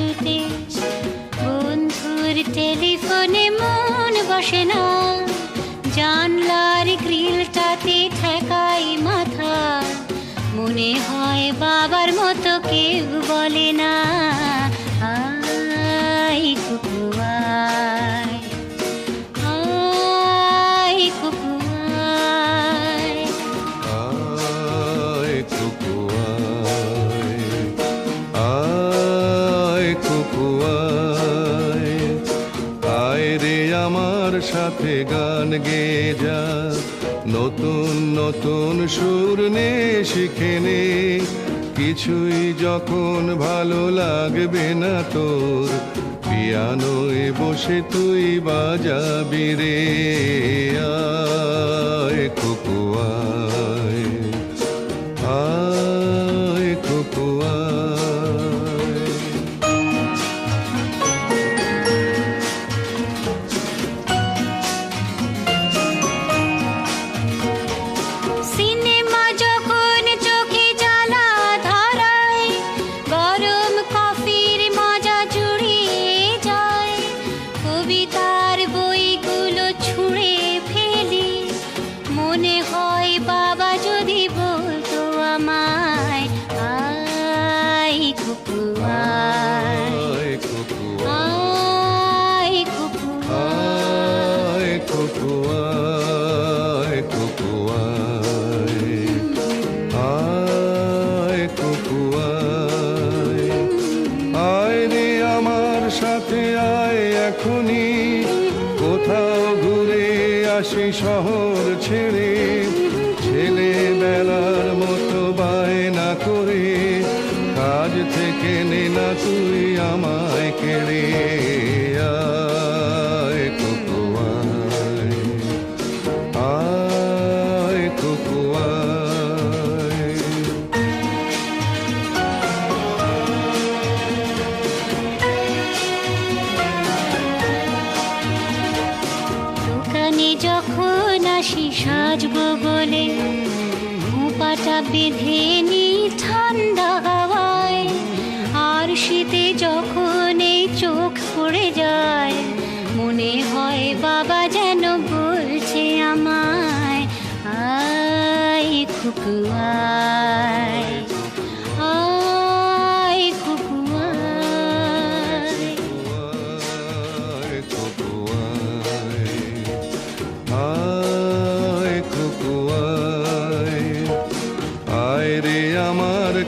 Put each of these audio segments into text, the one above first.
কিছুতে বন্ধুর টেলিফোনে মন বসে না। জানলার গ্রিলটাতে ঠেকাই মাথা। মনে হয় বাবার মতো কেউ বলে না। আই কুকুয়াই আই কুকুয়াই আই সাথে গান গে যা। নতুন নতুন সুর নে, শিখে নে। কিছুই যখন ভালো লাগবে না তোর, পিয়ানোয় বসে তুই বাজাবি রে। আয় কুকু ঘুরে আসি শহর ছেড়ে ছেলেবেলার মতো বায়না করে, কাজ থেকে নে না তুই আমায় কেড়ে আয়। যখন আসি সাজব বলে খোঁপাটা বেঁধে নি ঠান্ডা হাওয়ায়, আর শীতে যখন এই চোখ পড়ে যায়, মনে হয় বাবা যেন বলছে আমায়, আয় খুকু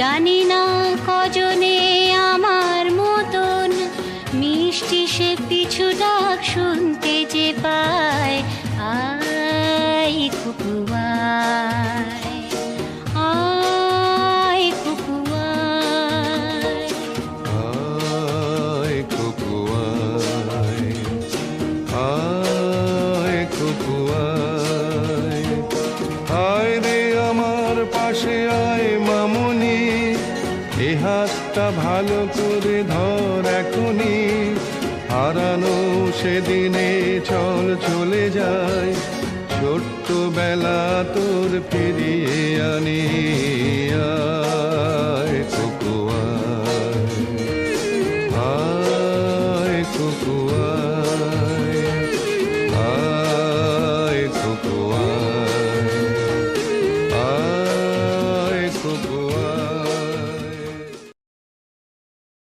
জানি না কজনে আমার মতন। মিষ্টি সে পিছু ডাক শুনতে যে পায়। আই কুকু আয় আয় কুকু আয় আয় কুকু আয় আয় আয় রে আমার পাশে আয়। হাতটা ভালো করে ধর এখনই। হারানো সেদিনে চল চলে যায় ছোট্ট বেলা তোর ফিরিয়ে আনি আয়